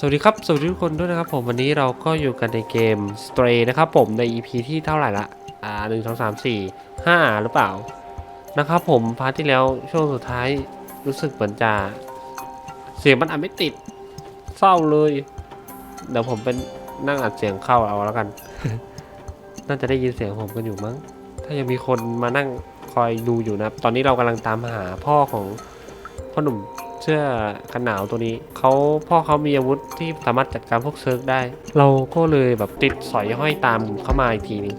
สวัสดีครับ สวัสดีทุกคนด้วยนะครับผมวันนี้เราก็อยู่กันในเกม Stray นะครับผมใน EP ที่เท่าไหร่ละ อ่าหนึ่งสองสามสี่ห้าหรือเปล่า นะครับผมพาร์ทที่แล้วช่วงสุดท้ายรู้สึกเหมือนจะ เสียงมันอัดไม่ติด เศร้าเลย เดี๋ยวผมเป็นนั่งอัดเสียงเข้าเอาแล้วกัน น่าจะได้ยินเสียงผมกันอยู่มั้ง ถ้ายังมีคนมานั่งคอยดูอยู่นะ ตอนนี้เรากำลังตามหาพ่อของพ่อหนุ่ม เสื้อกันหนาวตัวนี้เขาพ่อเขามีอาวุธที่สามารถจัดการพวกเซิร์กได้ เราก็เลยแบบติดสอยห้อยตามเข้ามาอีกทีหนึง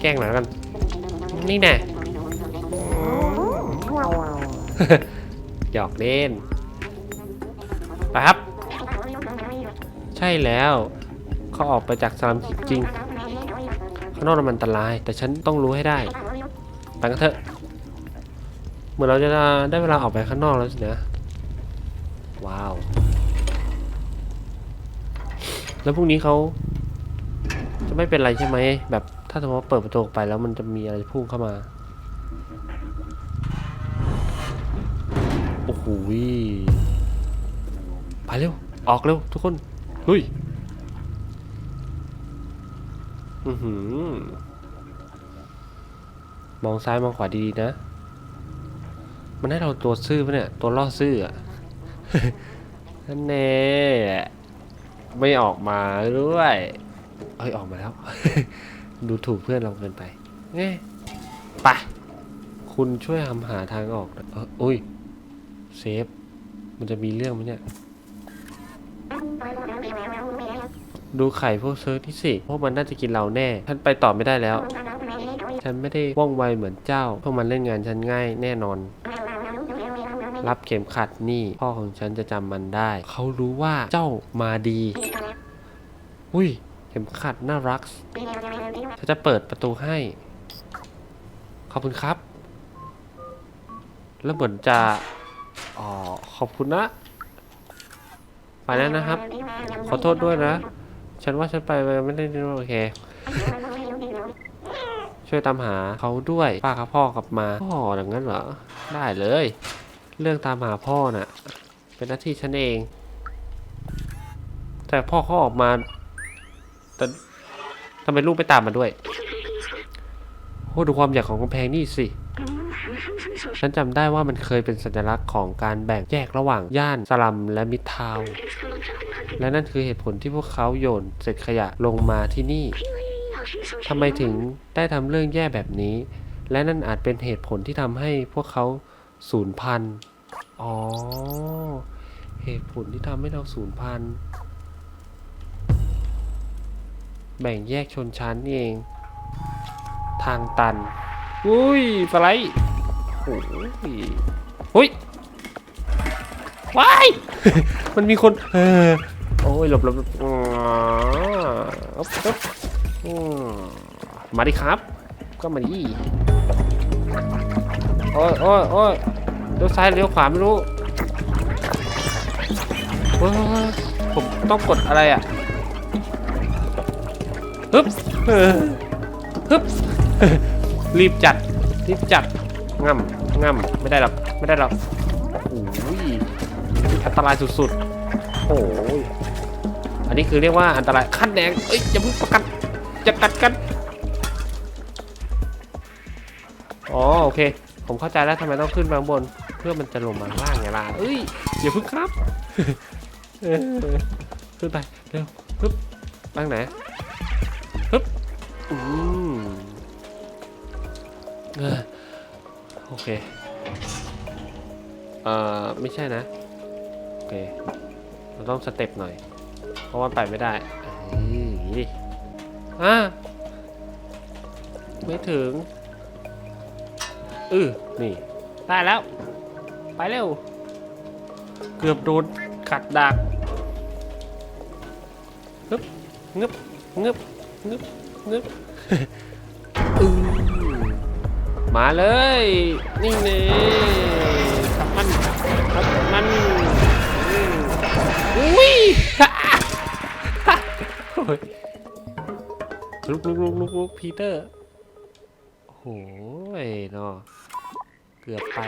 แกล้งหน่อยแล้วกัน นี่แน่หยอกเล่นไปครับ ใช่แล้วเขาออกไปจากสลามจริงๆข้างนอกมันอันตราย แต่ฉันต้องรู้ให้ได้ไปกันเถอะ เหมือนเราจะได้เวลาออกไปข้างนอกแล้วสินะ ว้าว แล้วพรุ่งนี้เขาจะไม่เป็นไรใช่ไหม แบบถ้าสมมติว่าเปิดประตูออกไปแล้วมันจะมีอะไรพุ่งเข้ามา โอ้โหไปเร็ว ออกเร็วทุกคน ลุย อือหือมองซ้ายมองขวาดีๆนะ มันให้เราตัวซื่อปะเนี่ย ตัวล่อซื่ออะนั่นแน่ไม่ออกมาด้วยเอ้ยออกมาแล้ว ดูถูกเพื่อนเราเกินไปเง่ไปคุณช่วยทำหาทางออกหน่อยเอออุ้ยเซฟ มันจะมีเรื่องไหมเนี่ย ดูไข่พวกเซิร์ฟที่สิพวกมันน่าจะกินเราแน่ ฉันไปต่อไม่ได้แล้ว ฉันไม่ได้ว่องไวเหมือนเจ้า พวกมันเล่นงานฉันง่ายแน่นอน รับเข็มขัดนี่ พ่อของฉันจะจำมันได้ เขารู้ว่าเจ้ามาดี อุ้ย เข็มขัดน่ารักฉันจะเปิดประตูให้ ขอบคุณครับ แล้วเหมือนจะ อ๋อ ขอบคุณนะ ไปแล้วนะครับ ขอโทษด้วยนะ ฉันว่าฉันไปไม่ได้โอเคช่วยตามหาเขาด้วยป้ากับพ่อกลับมาพ่ออย่างนั้นเหรอ ได้เลย เรื่องตามหาพ่อน่ะ เป็นหน้าที่ฉันเอง แต่พ่อเขาออกมา แต่ทำไมลูกไม่ตามมาด้วย โอ้ดูความใหญ่ของกำแพงนี่สิฉันจำได้ว่ามันเคยเป็นสัญลักษณ์ของการแบ่งแยกระหว่างย่านสลัมและมิดทาวและนั่นคือเหตุผลที่พวกเขาโยนเศษขยะลงมาที่นี่ทำไมถึงได้ทำเรื่องแย่แบบนี้ และนั่นอาจเป็นเหตุผลที่ทำให้พวกเขาสูญพันธุ์ อ๋อ เหตุผลที่ทำให้เราสูญพันธุ์แบ่งแยกชนชั้นนี่เอง ทางตัน อุ้ย สไลด์โอ้ยหุ้ยว้าย มันมีคนเออโอ้ย หลบหลบอ๋ออ๊บอ๊บอืมมาดิครับ ก็มาดิโอ้ยโอ้ยโอ้ย เลี้ยวซ้ายเลี้ยวขวาไม่รู้โอ้ยผมต้องกดอะไรอะฮึบฮึบรีบจัดรีบจัดง่ำง่ำไม่ได้หรอกไม่ได้หรอกโอ้ยอันตรายสุดๆโอ้ยอันนี้คือเรียกว่าอันตรายขั้นแดงเอ้ยอย่าเพิ่งประกันจะกัดกันอ๋อโอเค ผมเข้าใจแล้วทำไมต้องขึ้นมาข้างบน เพื่อมันจะลงมาล่างไงล่ะเอ้ยอย่าพิ่งครับขึ้นไปเร็วฮึบไปทางไหนฮึบอืมเอโอเคเอ่อไม่ใช่นะโอเคเราต้องสเต็ปหน่อย เพราะว่าไปไม่ได้อยอย่างนี้ดิอะไม่ถึงอือนี่ ได้แล้ว ไปเร็ว เกือบโดนขัดดักงึบงึบงึบงึบงึบอือมาเลย นี่นี่ขับมันขับมันอืมอุ้ยโอ้ยลุกลุกลุกลุกลุกพีเตอร์โอ้โหเนาะเกือบไป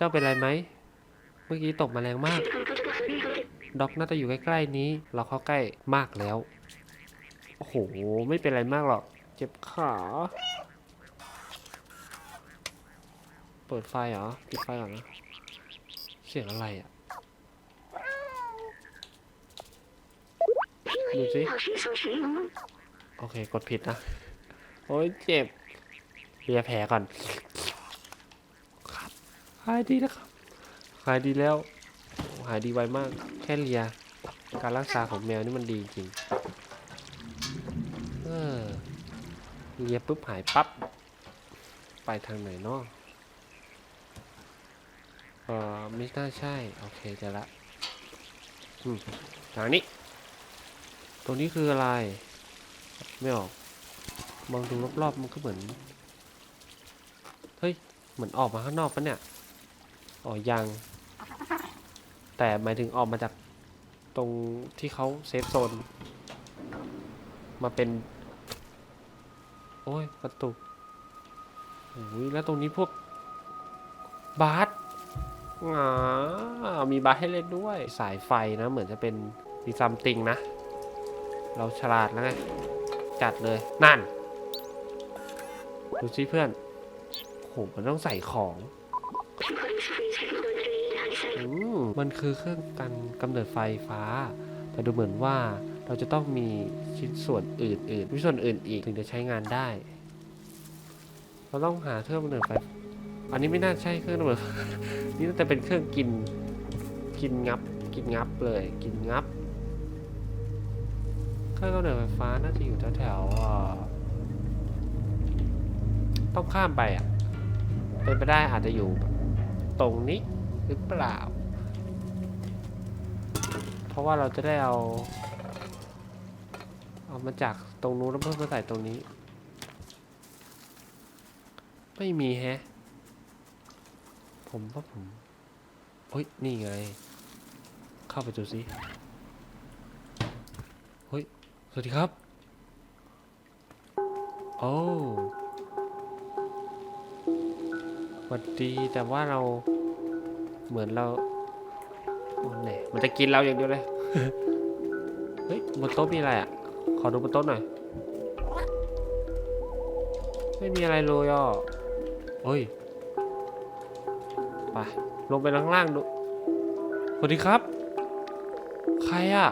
เจ้าเป็นไรไหม เมื่อกี้ตกมาแรงมาก ด็อกน่าจะอยู่ใกล้ๆนี้ เราเข้าใกล้มากแล้ว โอ้โห ไม่เป็นไรมากหรอก เจ็บขา เปิดไฟเหรอ ปิดไฟก่อนนะ เสียงอะไรอะ ดูสิ โอเค กดผิดนะ โอ้ยเจ็บเลียแผลก่อน หายดีนะครับหายดีแล้ว หายดีไวมาก แค่เลีย การรักษาของแมวนี่มันดีจริงเออเลียปุ๊บหายปั๊บ ไปทางไหนเนาะเออไม่น่าใช่ โอเคเจะละอืมทางนี้ ตรงนี้คืออะไร ไม่ออก มองดูรอบๆมันก็เหมือน เฮ้ย เหมือนออกมาข้างนอกปะเนี่ย อ๋อยัง แต่หมายถึงออกมาจากตรงที่เขาเซฟโซน มาเป็น โอ้ยประตูโอ้ยแล้วตรงนี้พวก บาสอ๋อมีบาสให้เล่นด้วย สายไฟนะ เหมือนจะเป็นดีซัมติงนะ เราฉลาดแล้วไง จัดเลย นั่น ดูสิเพื่อนโหมันต้องใส่ของ อืมมันคือเครื่องกันกำเนิดไฟฟ้า แต่ดูเหมือนว่าเราจะต้องมีชิ้นส่วนอื่นๆชิ้นส่วนอื่นอีกถึงจะใช้งานได้ เราต้องหาเครื่องกำเนิดไฟ อันนี้ไม่น่าใช่เครื่องกำเนิดนี่น่าจะเป็นเครื่องกิน กินงับ กินงับเลย กินงับ เครื่องกำเนิดไฟฟ้าน่าจะอยู่แถวๆต้องข้ามไปอะ เป็นไปได้อาจจะอยู่ตรงนี้ หรือเปล่า เพราะว่าเราจะได้เอา เอามาจากตรงนู้นแล้วเพิ่มมาใส่ตรงนี้ ไม่มีแฮะ ผมว่าผมเฮ้ย นี่ไง เข้าไปดูสิเฮ้ย สวัสดีครับ โอ้สวัสดีแต่ว่าเรา เหมือนเราโอ้แหน่มันจะกินเราอย่างเดียวเลย เฮ้ยบนโต๊ะมีอะไรอะ ขอดูบนโต๊ะหน่อย ไม่มีอะไรเลยอะเฮ้ย ไป ลงไปข้างล่างดูสวัสดีครับ ใครอะ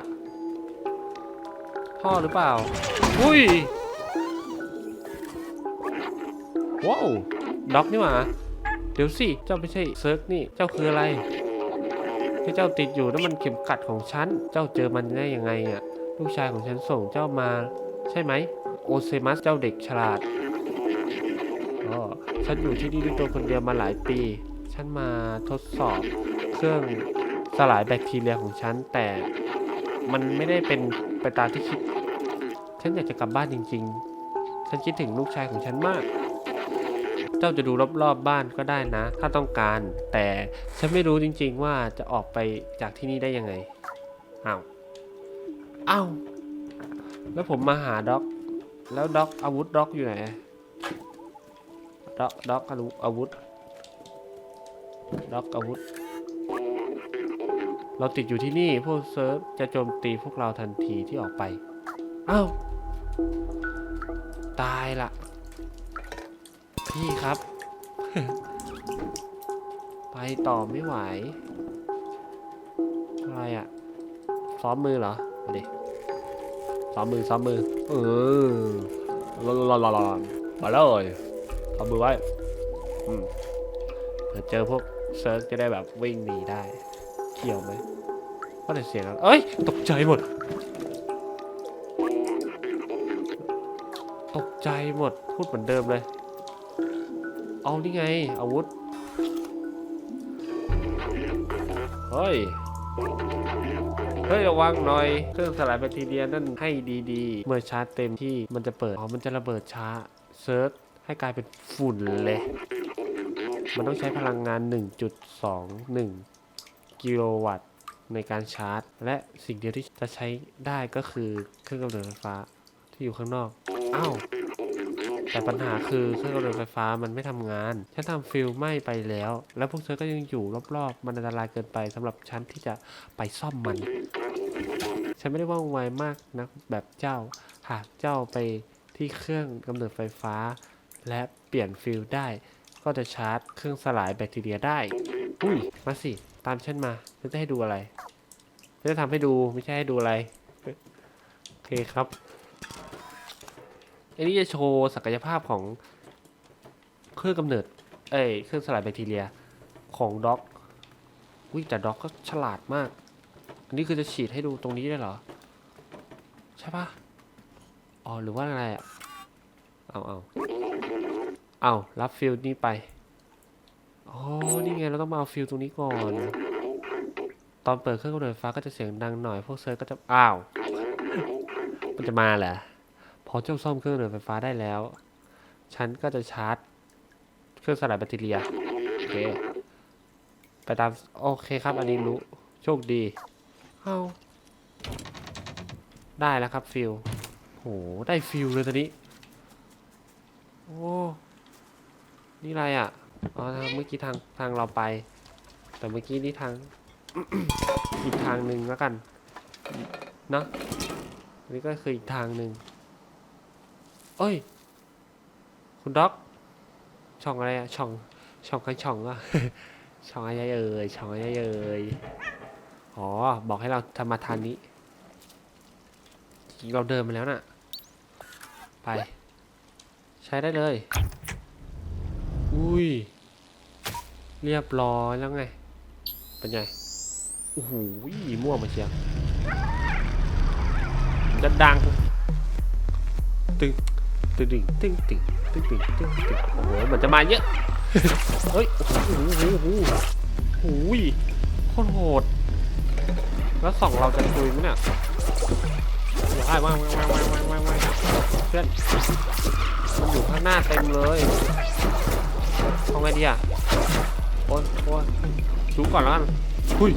พ่อหรือเปล่า อุ้ย ว้าว ด็อกนี่หว่าเดี๋ยวสิ เจ้าไม่ใช่เซิร์กนี่ เจ้าคืออะไร ที่เจ้าติดอยู่นั่นมันเข็มขัดของฉัน เจ้าเจอมันได้ยังไงอะ ลูกชายของฉันส่งเจ้ามา ใช่ไหม โอเซมัสเจ้าเด็กฉลาดอ๋อฉันอยู่ที่นี่ด้วยตัวคนเดียวมาหลายปี ฉันมาทดสอบเครื่องสลายแบคทีเรียของฉัน แต่มันไม่ได้เป็นไปตามที่คิด ฉันอยากจะกลับบ้านจริง ๆ ฉันคิดถึงลูกชายของฉันมาก เจ้าจะดูรอบๆบบ้านก็ได้นะ ถ้าต้องการ แต่ฉันไม่รู้จริงๆว่าจะออกไปจากที่นี่ได้ยังไงอ้าวอ้าวแล้วผมมาหาด็อก แล้วด็อกอาวุธด็อกอยู่ไหนด็อกด็อกอาวุธอาวุธด็อกอาวุธ เราติดอยู่ที่นี่พวกเซิร์ฟจะโจมตีพวกเราทันทีที่ออกไปอ้าวตายละ พี่ครับ ไปต่อไม่ไหว อะไรอะซ้อมมือเหรอมาดิซ้อมมือซ้อมมือ เออรอรอรอรอมาเลยซ้อมมือไว้อืมเจอพวกเซิร์ฟจะได้แบบวิ่งหนีได้เกี่ยวไหมว่าแต่เสียงอะไรเอ้ย ตกใจหมด ตกใจหมด พูดเหมือนเดิมเลย เอานี่ไง อาวุธ เฮ้ย เฮ้ย ระวังหน่อย เครื่องสลายแบคทีเรียนั่นให้ดีๆ เมื่อชาร์จเต็มที่มันจะเปิด อ๋อ มันจะระเบิดช้า เซิร์ชให้กลายเป็นฝุ่นเลย มันต้องใช้พลังงาน 1.21 กิโลวัตต์ในการชาร์จ และสิ่งเดียวที่จะใช้ได้ก็คือเครื่องกำเนิดไฟฟ้าที่อยู่ข้างนอก อ้าว แต่ปัญหาคือเครื่องกำเนิดไฟฟ้ามันไม่ทำงาน ฉันทำฟิลไหม้ไปแล้ว แล้วพวกเธอก็ยังอยู่รอบๆ มันอันตรายเกินไปสำหรับฉันที่จะไปซ่อมมัน ฉันไม่ได้ว่องไวมากนะแบบเจ้า หากเจ้าไปที่เครื่องกำเนิดไฟฟ้า และเปลี่ยนฟิลได้ ก็จะชาร์จเครื่องสลายแบคทีเรียได้ อุ้ย มาสิ ตามฉันมาฉันจะให้ดูอะไรฉันจะทำให้ดูไม่ใช่ให้ดูอะไร โอเคครับ อันนี้จะโชว์ศักยภาพของเครื่องกำเนิด เอ้ย เครื่องสลายแบคทีเรียของด็อกวิ่งแต่ด็อกก็ฉลาดมาก อันนี้คือจะฉีดให้ดูตรงนี้ได้เหรอ ใช่ปะอ๋อ หรือว่าอะไรอะ เอาเอาเอารับฟิลนี้ไป อ๋อ นี่ไง เราต้องมาเอาฟิลตรงนี้ก่อน ตอนเปิดเครื่องกำเนิดไฟฟ้าก็จะเสียงดังหน่อย พวกเซิร์ฟก็จะ อ้าว มันจะมาเหรอ พอเจ้าซ่อมเครื่องกำเนิดไฟฟ้าได้แล้ว ฉันก็จะชาร์จ เครื่องสลายแบคทีเรียโอเค ไปตาม โอเคครับ อันนี้รู้ โชคดี เอาได้แล้วครับฟิลโห ได้ฟิลเลยตอนนี้ โอ้ นี่อะไรอะ อ๋อทางเมื่อกี้ทางทางเราไป แต่เมื่อกี้นี่ทาง อีกทางหนึ่งแล้วกัน เนอะอันนี้ก็คืออีกทางหนึ่ง เอ้ย คุณด็อก ช่องอะไรอะช่อง ช่องกันช่องอะ ช่องอะไรเอ่ย ช่องอะไรเอ่ย อ๋อ บอกให้เราทำมาทางนี้ เราเดินมาแล้วน่ะ ไป ใช้ได้เลย อุ้ย เรียบร้อยแล้วไง เป็นไง โอ้โห มั่วมาเชียวจะดังตึง ตึงตึงตึงตึงตึงตึงตึงตึงโอ้โหมันจะมาเยอะเฮ้ยโอ้โหโอ้โหโอ้โหโอ้หโคตรโหด แล้วสองเราจะคุยไหมเนี่ยว้ายว้ายว้ายว้ายว้ายว้ายว้ายว้ายเพื่อนมันอยู่ข้างหน้าเต็มเลยทำไงดีอะโอ้ยโอ้ยชูก่อนแล้วกันหุย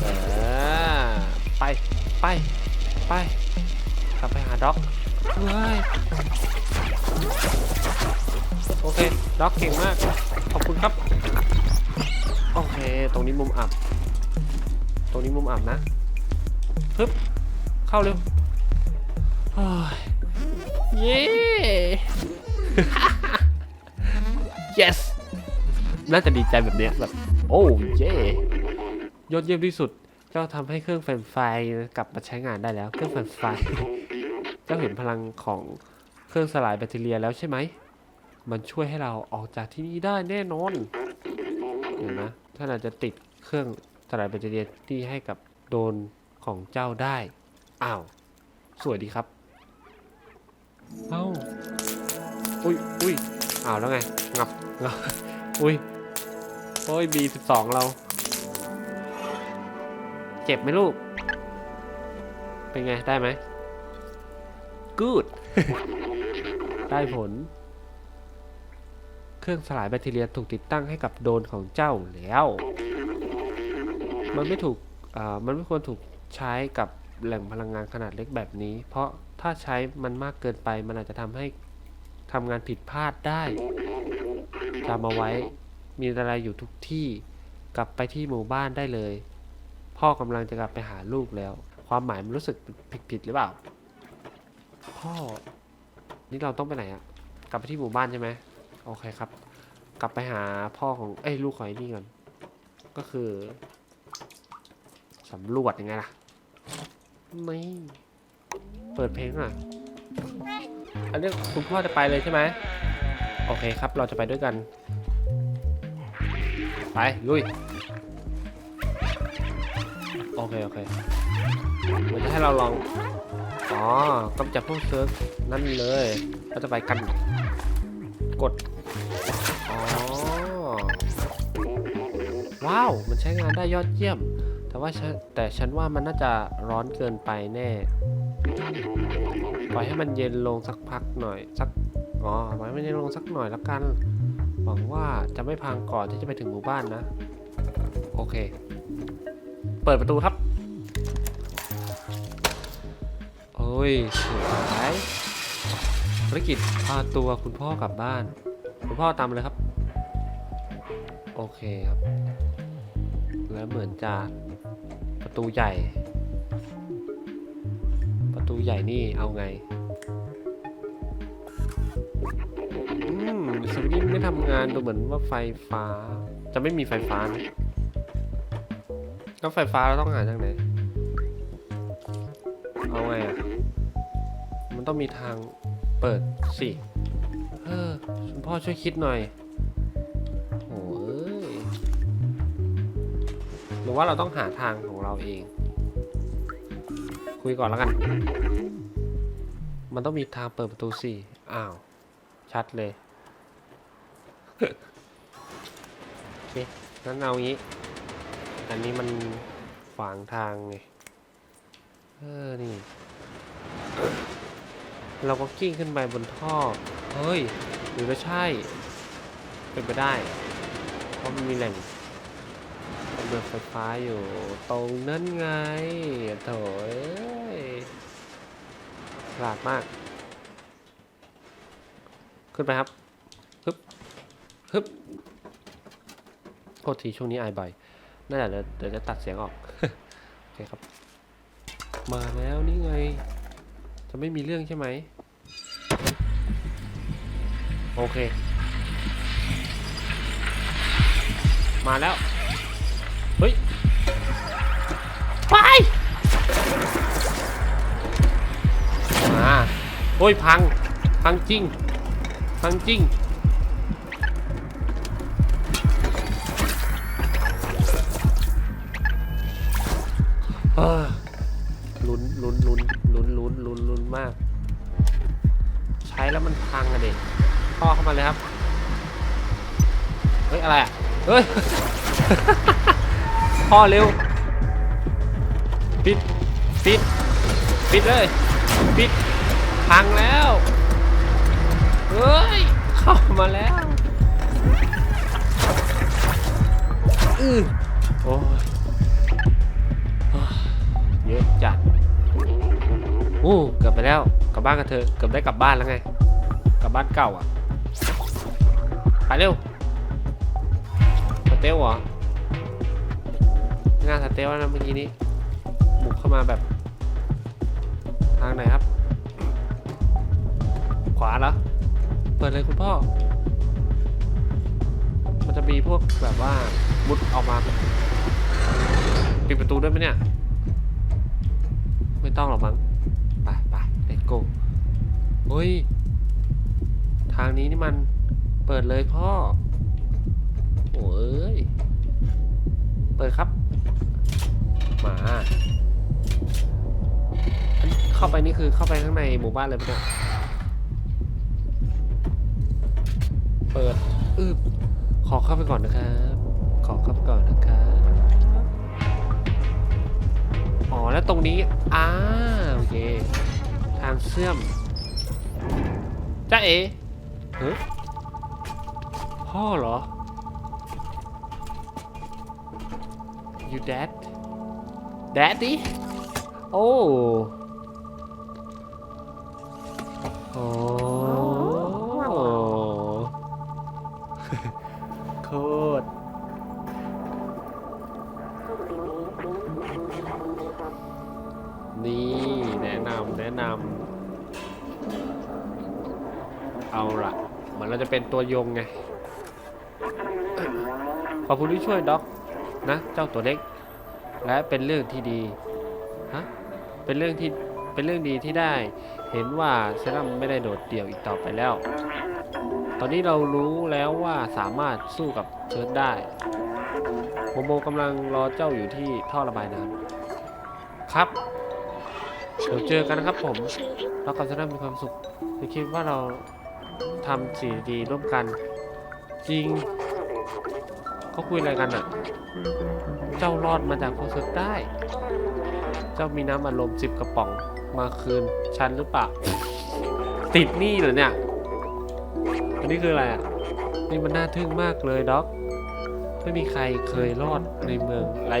เออไป ไป ไป กลับไปหาด็อก เฮ้ยโอเคด็อกเก่งมาก ขอบคุณครับ โอเค ตรงนี้มุมอับ ตรงนี้มุมอับนะฮึบเข้าเร็วโอ้ยเย้ yes น่าจะดีใจแบบเนี้ยแบบโอ้เย่ยอดเยี่ยมที่สุด เจ้าทำให้เครื่องแฟนไฟกลับมาใช้งานได้แล้ว เครื่องแฟนไฟ เจ้าเห็นพลังของเครื่องสลายแบคทีเรียแล้วใช่ไหม มันช่วยให้เราออกจากที่นี่ได้แน่นอน เห็นไหมท่านอาจจะติดเครื่องสลายแบคทีเรียที่ให้กับโดนของเจ้าได้ อ้าว สวยดีครับ เอ้า อุ้ยอุ้ยอ้าวแล้วไง งับงับอุ้ย โอ้ย B12 เรา เจ็บไหมลูก เป็นไง ได้ไหม good ได้ผล เครื่องสลายแบคทีเรียถูกติดตั้งให้กับโดรนของเจ้าแล้ว มันไม่ถูกอ่ามันไม่ควรถูกใช้กับแหล่งพลังงานขนาดเล็กแบบนี้ เพราะถ้าใช้มันมากเกินไปมันอาจจะทำให้ทำงานผิดพลาดได้จำเอาไว้มีอะไรอยู่ทุกที่กลับไปที่หมู่บ้านได้เลย พ่อกำลังจะกลับไปหาลูกแล้ว ความหมายมันรู้สึกผิดๆหรือเปล่า พ่อ นี่เราต้องไปไหนอะกลับไปที่หมู่บ้านใช่ไหมโอเคครับ กลับไปหาพ่อของเอ้ยลูกของไอ้นี่ก่อน ก็คือสำรวจยังไงล่ะ ไม่ เปิดเพลงอะ อันนี้คุณพ่อจะไปเลยใช่ไหม โอเคครับ เราจะไปด้วยกัน ไป ลุย โอเค โอเค มันจะให้เราลอง อ๋อกำจัดพวกเซิร์ฟนั่นเลยเราจะไปกัน กด อ๋อ ว้าว มันใช้งานได้ยอดเยี่ยม แต่ว่าแต่ฉันว่ามันน่าจะร้อนเกินไปแน่ ปล่อยให้มันเย็นลงสักพักหน่อย สัก อ๋อ ปล่อยให้มันเย็นลงสักหน่อยแล้วกัน หวังว่าจะไม่พังก่อนที่จะไปถึงหมู่บ้านนะ โอเค เปิดประตูครับ อ้ยสวยารกิจพาตัวคุณพ่อกลับบ้าน คุณพ่อตามเลยครับ โอเคครับ แล้วเหมือนจะประตูใหญ่ ประตูใหญ่นี่เอาไงอืมสวิตช์ไม่ทำงานดูเหมือนว่าไฟฟ้า จะไม่มีไฟฟ้านะแล้วไฟฟ้าเราต้องหาจากไหน เอาไงอะ ต้องมีทางเปิดสิเออคุณพ่อช่วยคิดหน่อยโอ้ยหรือว่าเราต้องหาทางของเราเอง คุยก่อนแล้วกัน มันต้องมีทางเปิดประตูสิอ้าว ชัดเลยโอเคงั้นเอางี้ อันนี้มันขวางทางไงเออ นี่ เราก็กิ้งขึ้นไปบนท่อ เฮ้ย หรือว่าใช่ เป็นไปได้ เพราะมันมีแหล่งเบิดไฟฟ้าอยู่ตรงนั้นไงโถอ้ยฉลาดมาก ขึ้นไปครับฮึบฮึบโทษทีช่วงนี้อายบ่อยนั่นแหละเดี๋ยวจะตัดเสียงออก โอเคครับ มาแล้วนี่ไง จะไม่มีเรื่องใช่ไหม โอเค มาแล้ว เฮ้ย ไป มา โอ้ยพัง พังจริง พังจริง มาเลยครับ เฮ้ย อะไรอะ เฮ้ย พ่อเร็ว ปิด ปิด ปิดเลย ปิด พังแล้ว เฮ้ย เข้ามาแล้ว อือโอ้ยเยอะจัดโอ้เกือบไปแล้ว กลับบ้านกันเถอะเกือบได้กลับบ้านแล้วไง กลับบ้านเก่าอะ ไปเร็วสเตลเหรองานสเตลนะเมื่อกี้นี้ บุกเข้ามาแบบ ทางไหนครับ ขวาเหรอ เปิดเลยคุณพ่อ มันจะมีพวกแบบว่ามุดออกมาปิดประตูด้วยไหมเนี่ย ไม่ต้องหรอกมั้ง ไปไป let's go เฮ้ย ทางนี้นี่มัน เปิดเลยพ่อโอ้ย เปิดครับ มา เข้าไปนี่คือเข้าไปข้างในหมู่บ้านเลยปะเนี่ย เปิดอึบขอเข้าไปก่อนนะครับ ขอเข้าไปก่อนนะครับ อ๋อ แล้วตรงนี้อ่าโอเค ทางเสื่อมจ้าเอ๋เฮ้ พ่อเหรอ you dad daddy โอ้โอ้โคตรนี่แนะนำแนะนำเอาละเหมือนเราจะเป็นตัวยงไง ขอบคุณที่ช่วยด็อกนะ เจ้าตัวเล็ก และเป็นเรื่องที่ดีฮะเป็นเรื่องที่เป็นเรื่องดีที่ได้เห็นว่าเซรั่มไม่ได้โดดเดี่ยวอีกต่อไปแล้ว ตอนนี้เรารู้แล้วว่าสามารถสู้กับเชิร์ดได้โมโมกำลังรอเจ้าอยู่ที่ท่อระบายน้ำครับเดี๋ยวเจอกันนะครับผมเรากับเซรั่มมีความสุขไม่คิดว่าเราทำสิ่งดีร่วมกัน จริง เขาคุยอะไรกันอะ เจ้ารอดมาจากพวกเธอได้ เจ้ามีน้ำอารมณ์สิบกระป๋องมาคืนฉันหรือเปล่า ติดหนี้เหรอเนี่ย อันนี้คืออะไรอะ นี่มันน่าทึ่งมากเลยด็อก ไม่มีใครเคยรอดในเมืองไร้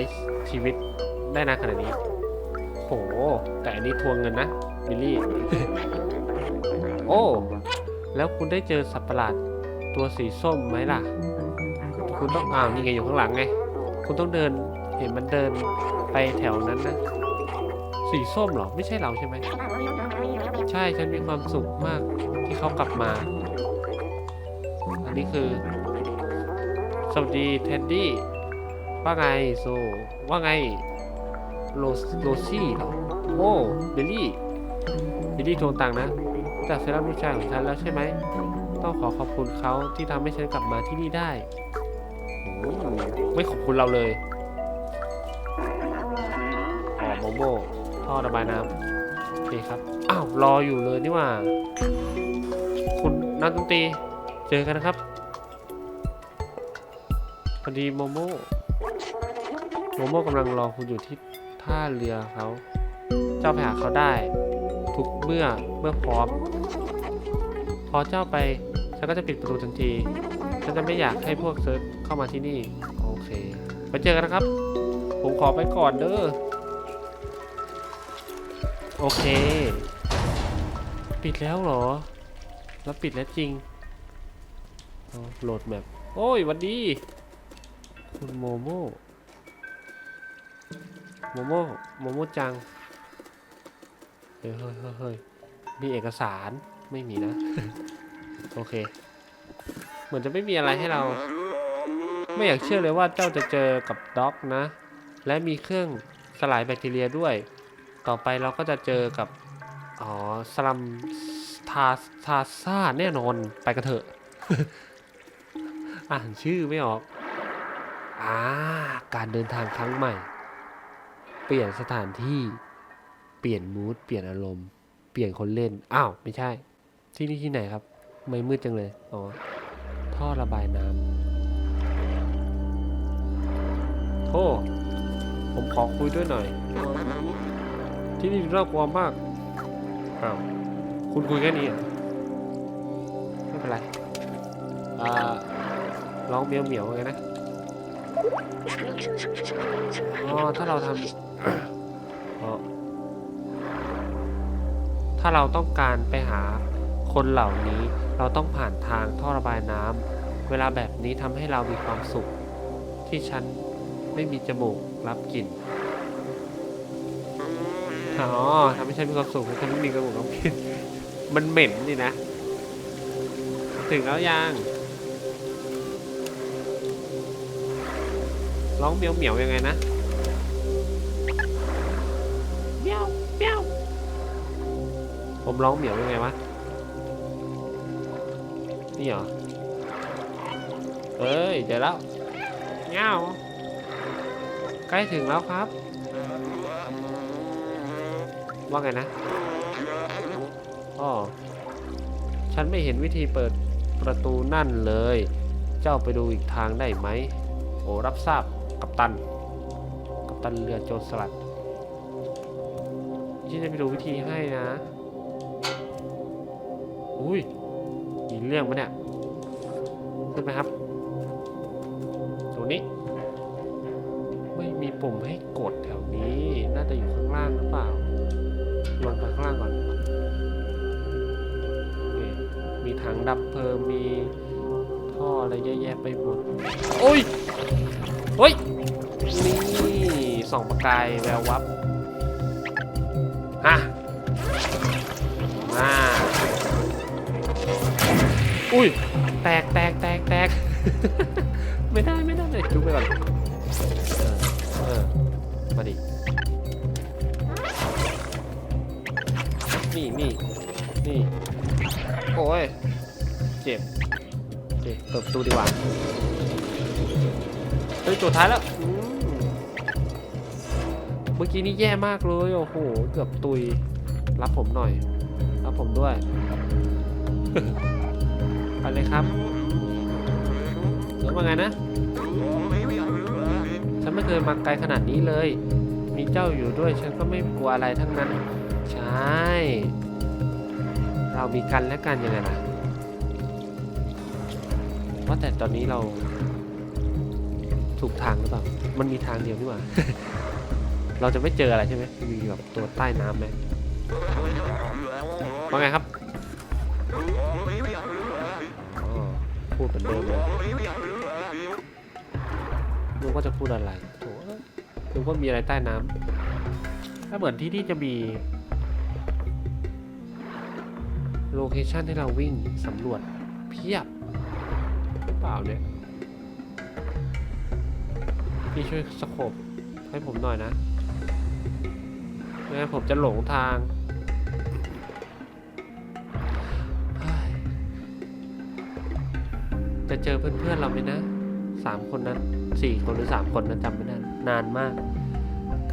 ชีวิตได้นานขนาดนี้ โห แต่อันนี้ทวงเงินนะบิลลี่ โอ้ แล้วคุณได้เจอสัตว์ประหลาด ตัวสีส้มไหมล่ะ คุณต้องอ้าวนี่ไงอยู่ข้างหลังไง คุณต้องเดินเห็นมันเดินไปแถวนั้นนะ สีส้มเหรอ ไม่ใช่เราใช่ไหม ใช่ฉันมีความสุขมากที่เขากลับมา อันนี้คือ สวัสดีเท็ดดี้ ว่าไงโซ ว่าไงโรสโรซี่เหรอ โอ้เบลลี่ เบลลี่ทวงตังค์นะจากเซรั่มลูกชายของฉันแล้วใช่ไหม ต้องขอขอบคุณเขาที่ทำให้ฉันกลับมาที่นี่ได้โอ้ไม่ขอบคุณเราเลยอ๋อโมโมท่อระบายน้ำโอเคครับ อ้าว รออยู่เลยนี่หว่า คุณนักดนตรีเจอกันนะครับพอดีโมโมโมโมกำลังรอคุณอยู่ที่ท่าเรือเขา เจ้าไปหาเขาได้ ทุกเมื่อเมื่อพร้อมพ อเจ้าไปฉันก็จะปิดประตูทันที ฉันจะไม่อยากให้พวกเซิร์ฟเข้ามาที่นี่ โอเคไปเจอกันนะครับ ผมขอไปก่อนเด้อ โอเค ปิดแล้วเหรอ แล้วปิดแล้วจริงเอโหลดแมปโอ้ยวันดี คุณโมโมโมโมโมโมจัง เฮ้ยเฮ้ยเฮ้ยเฮ้ยมีเอกสาร ไม่มีนะ โอเค เหมือนจะไม่มีอะไรให้เรา ไม่อยากเชื่อเลยว่าเจ้าจะเจอกับด็อกนะ และมีเครื่องสลายแบคทีเรียด้วย ต่อไปเราก็จะเจอกับ อ๋อ สลัมทาทาซ่าแน่นอน ไปกันเถอะ อ่านชื่อไม่ออก อ่า การเดินทางครั้งใหม่ เปลี่ยนสถานที่ เปลี่ยนมูดเปลี่ยนอารมณ์ เปลี่ยนคนเล่น อ้าว ไม่ใช่ ที่นี่ที่ไหนครับไม่มืดจังเลย อ๋อ ท่อระบายน้ำโอ้ผมขอคุยด้วยหน่อย ที่นี่น่ากลัวมากอ้าวคุณคุยแค่นี้เหรอไม่เป็นไรอ่าร้องเมียวเหมียวไงนะอ๋อถ้าเราทำอ๋อถ้าเราต้องการไปหา คนเหล่านี้เราต้องผ่านทางท่อระบายน้ำเวลาแบบนี้ทำให้เรามีความสุข ที่ฉันไม่มีจมูกรับกลิ่นอ๋อทำให้ฉันมีความสุขเพราะฉันไม่มีจมูกรับกลิ่นมันเหม็นนี่นะ ถึงแล้วยังร้องเมียวเหมียวยังไงนะเมียวเมียวผมร้องเหมียวยังไงวะ นี่เหรอเอ้ยเดี๋ยวแล้วเงาใกล้ถึงแล้วครับ ว่าไงนะอ๋อฉันไม่เห็นวิธีเปิดประตูนั่นเลย เจ้าไปดูอีกทางได้ไหม โอ้รับทราบกัปตัน กัปตันเรือโจรสลัดฉันจะไปดูวิธีให้นะ อุ้ยมี เรื่องปะเนี่ย ขึ้นไหมครับตรงนี้ ไม่มีปุ่มให้กดแถวนี้ น่าจะอยู่ข้างล่างหรือเปล่าลงไปข้างล่างก่อน มีถังดับเพลิง มีท่ออะไรเยอะแยะไปหมด โอ้ย เฮ้ย นี่ส่องประกายแวววับ อุ้ย แตกแตกแตกแตก ไม่ได้ไม่ได้เลยจุ๊บไปก่อนเออเออมาดิ นี่นี่นี่ โอ้ย เจ็บโอเคเปิดประตูดีกว่า เฮ้ยตัวท้ายแล้วอืมเมื่อกี้นี่แย่มากเลย โอ้โห เกือบตุย รับผมหน่อย รับผมด้วย ไปเลยครับแล้วว่าไงนะ ฉันไม่เคยมาไกลขนาดนี้เลย มีเจ้าอยู่ด้วยฉันก็ไม่กลัวอะไรทั้งนั้น ใช่ เรามีกันและกันยังไงล่ะว่าแต่ตอนนี้เรา ถูกทางหรือเปล่า มันมีทางเดียวนี่หว่า เราจะไม่เจออะไรใช่ไหมมีแบบตัวใต้น้ำไหมว่าไงครับ มือนเดิมเลยนึกว่าจะพูดอะไรดูว่ามีอะไรใต้น้ำถ้าเหมือนที่นี่จะมีโลเคชันให้เราวิ่งสำรวจเพียบหรือเปล่าเนี่ยพี่ช่วยสโคบให้ผมหน่อยนะไม่งั้นผมจะหลงทาง เจอเพื่อนๆเราไหมนะสามคนนั้นสี่คนหรือสามคนนั้นจำไม่ได้นานมาก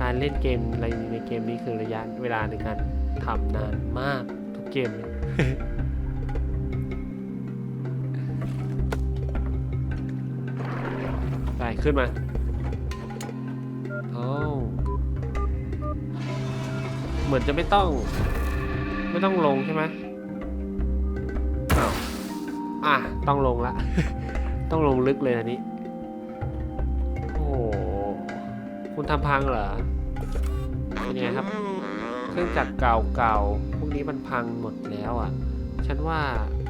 การเล่นเกมอะไรในเกมนี้คือระยะเวลาในการทำนานมากทุกเกมเลยไปขึ้นมาโอ้เหมือนจะไม่ต้อง ไม่ต้องลงใช่ไหม อะ ต้องลงละ ต้องลงลึกเลยอันนี้ โอ้คุณทำพังเหรอเป็นไงครับ เครื่องจักรเก่าๆ พวกนี้มันพังหมดแล้วอะ ฉันว่า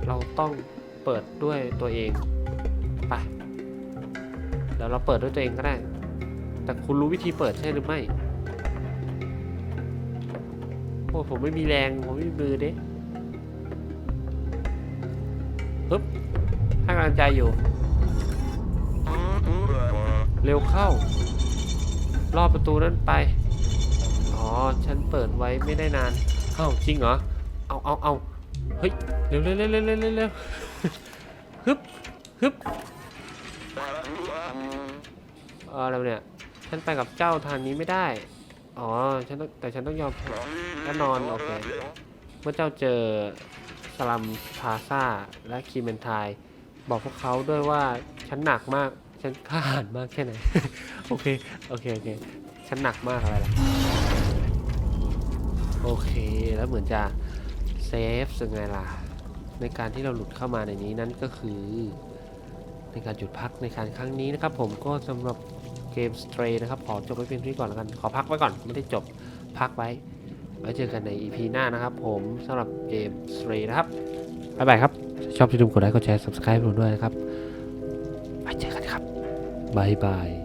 เราต้องเปิดด้วยตัวเอง ไป เดี๋ยวเราเปิดด้วยตัวเองก็ได้ แต่คุณรู้วิธีเปิดใช่หรือไม่ โอ้ผมไม่มีแรง ผมไม่มีมือเด้ ปึ๊บให้กำลังใจอยู่ เร็วเข้า รอบประตูนั้นไป อ๋อ ฉันเปิดไว้ไม่ได้นาน เอ้าจริงเหรอ เอาเอาเอาเฮ้ย เร็วเร็วเร็วเร็วเร็วฮึบฮึบอะไรเนี่ย ฉันไปกับเจ้าทางนี้ไม่ได้ อ๋อ ฉันต้องแต่ฉันต้องยอมแน่นอน โอเค เมื่อเจ้าเจอ ลัมพาซาและคีเมนทายบอกพวกเขาด้วยว่าฉันหนักมาก ฉันกล้าหาญมากแค่ไหน โอเค โอเค โอเค ฉันหนักมากอะไรล่ะ โอเค แล้วเหมือนจะเซฟยังไงล่ะ ในการที่เราหลุดเข้ามาในนี้นั่นก็คือ ในการหยุดพักในการครั้งนี้นะครับ ผมก็สำหรับเกม Stray นะครับ ขอจบไว้เพียงเท่านี้ก่อนแล้วกัน ขอพักไว้ก่อน ไม่ได้จบ พักไว้ ไว้เจอกันใน EP หน้านะครับผมสำหรับเกมสเตรนะครับบ๊ายบายครับ ชอบที่ดูกดไลค์กดแชร์ Subscribe ผมด้วยนะครับไว้เจอกันครับบ๊ายบาย